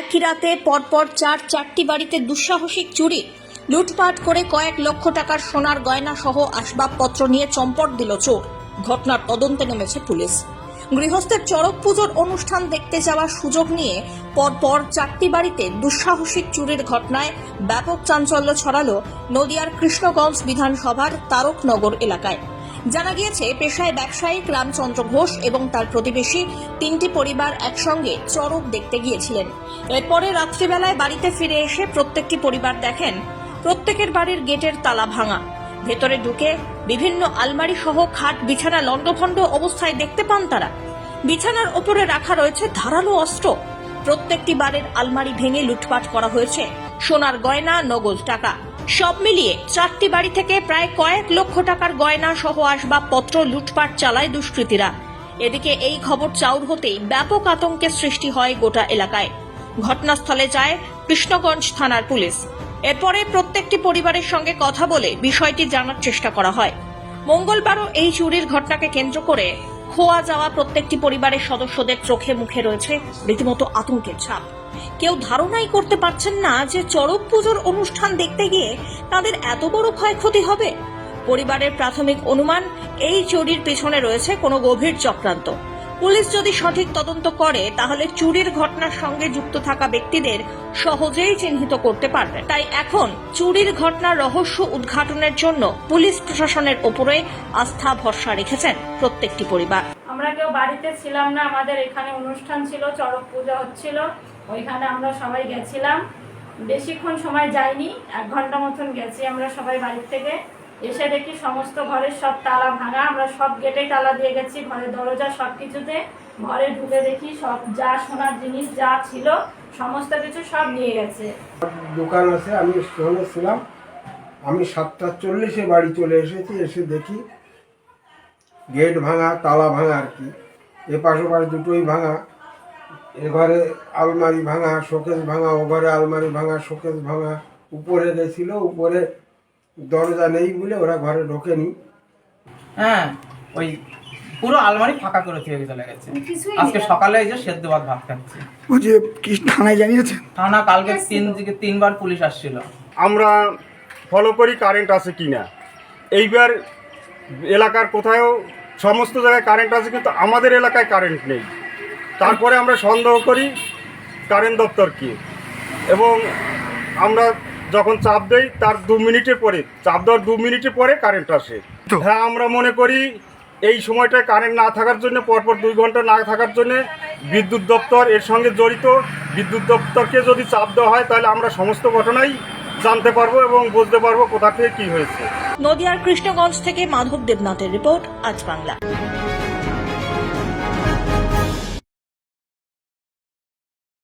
একই রাতে পরপর চার চারটি বাড়িতে দুঃসাহসিক চুরি, লুটপাট করে কয়েক লক্ষ টাকার সোনার গয়না সহ আসবাবপত্র নিয়ে চম্পট দিল চোর। ঘটনার তদন্তে নেমেছে পুলিশ। গৃহস্থের চড়ক পুজোর অনুষ্ঠান দেখতে যাওয়ার সুযোগ নিয়ে পরপর চারটি বাড়িতে দুঃসাহসিক চুরির ঘটনায় ব্যাপক চাঞ্চল্য ছড়ালো নদিয়ার কৃষ্ণগঞ্জ বিধানসভার তারকনগর এলাকায়। জানা গিয়েছে, পেশায় ব্যবসায়িক রামচন্দ্র ঘোষ এবং তার প্রতিবেশী তিনটি পরিবার একসঙ্গে চরক দেখতে গিয়েছিলেন। এরপরে রাত্রিবেলায় বাড়িতে ফিরে এসে প্রত্যেকটি পরিবার দেখেন, প্রত্যেকের বাড়ির গেটের তালা ভাঙা। ভেতরে ঢুকে বিভিন্ন আলমারি সহ খাট, বিছানা, লণ্ডভণ্ড অবস্থায় দেখতে পান তারা। বিছানার ওপরে রাখা রয়েছে ধারালো অস্ত্র। প্রত্যেকটি বাড়ির আলমারি ভেঙে লুটপাট করা হয়েছে। সোনার গয়না, নগদ টাকা। সব মিলিয়ে চারটি বাড়ি থেকে প্রায় কয়েক লক্ষ টাকার গয়না সহ আসবাবপত্র লুটপাট চালায় দুষ্কৃতীরা। এদিকে এই খবর চাউর হতেই ব্যাপক আতঙ্কের সৃষ্টি হয় গোটা এলাকায়। ঘটনাস্থলে যায় কৃষ্ণগঞ্জ থানার পুলিশ। এরপরে প্রত্যেকটি পরিবারের সঙ্গে কথা বলে বিষয়টি জানার চেষ্টা করা হয়। মঙ্গলবারও এই চুরির ঘটনাকে কেন্দ্র করে খোয়া যাওয়া প্রত্যেকটি পরিবারের সদস্যদের চোখে মুখে রয়েছে রীতিমতো আতঙ্কের ছাপ। কেউ ধারণাই করতে পারছেন না যে চড়ক পুজোর অনুষ্ঠান দেখতে গিয়ে তাদের এত বড় ক্ষয়ক্ষতি হবে। পরিবারের প্রাথমিক অনুমান, এই চুরির পেছনে রয়েছে কোনো গভীর চক্রান্ত। পুলিশ যদি সঠিক তদন্ত করে, তাহলে চুরির ঘটনার সঙ্গে যুক্ত থাকা ব্যক্তিদের সহজেই চিহ্নিত করতে পারবে। তাই এখন চুরির ঘটনার রহস্য উদ্ঘাটনের জন্য পুলিশ প্রশাসনের ওপরে আস্থা ভরসা রেখেছেন প্রত্যেকটি পরিবার। আমরা কেউ বাড়িতে ছিলাম না, আমাদের এখানে অনুষ্ঠান ছিল, চড়ক পূজা হচ্ছিল, ওইখানে আমরা সবাই গেছিলাম। বেশিক্ষণ সময় যাইনি, এক ঘণ্টা মতন গেছি আমরা সবাই বাড়ির থেকে। এসে দেখি সমস্ত ঘরের সব তালা ভাঙা। আমরা সব গেটেই তালা দিয়ে গেছি ঘরের দরজা সব কিছুতে ঘরে ঢুকে দেখি সব যা সোনার জিনিস যা ছিল, সমস্ত কিছু সব নিয়ে গেছে। দোকান আছে, আমি স্টোনে ছিলাম। আমি সাতটা চল্লিশে বাড়ি চলে এসেছি, এসে দেখি গেট ভাঙা, তালা ভাঙা আর কি। এ পাশে দুটোই ভাঙা। এ ঘরে আলমারি ভাঙা, শোকেস ভাঙা, ও ঘরে আলমারি ভাঙা, শোকেস ভাঙা। উপরে গেছিল, উপরে দরজা নেই বলে ওরা ঘরে ঢোকেনি। হ্যাঁ ওই পুরো আলমারি ফাঁকা করে থেকে চলে গেছে। আজকে সকালে এই যে সেদ্ধ ভাত ভাত খাচ্ছি। ও যে কি থানায় জানিয়েছেন থানা কালকে তিন দিকে তিনবার পুলিশ আসছিল। আমরা ফলো করি কারেন্ট আছে কি না এইবার এলাকার কোথাও সমস্ত জায়গায় কারেন্ট আছে কিন্তু আমাদের এলাকায় কারেন্ট নেই। তারপরে আমরা সন্দেহ করি কারেন্ট দপ্তরকে এবং আমরা যখন চাপ দেই তার দু মিনিটের পরে চাপ দেওয়ার দু মিনিটের পরে কারেন্ট আসে। তো? হ্যাঁ আমরা মনে করি এই সময়টায় কারেন্ট না থাকার জন্য পরপর দুই ঘণ্টা না থাকার জন্য বিদ্যুৎ দপ্তর এর সঙ্গে জড়িত। বিদ্যুৎ দপ্তরকে যদি চাপ দেওয়া হয় তাহলে আমরা সমস্ত ঘটনাই জানতে পারব এবং বুঝতে পারব কোথা থেকে কী হয়েছে। নদিয়ার কৃষ্ণগঞ্জ থেকে মাধব দেবনাথের রিপোর্ট আজ বাংলা।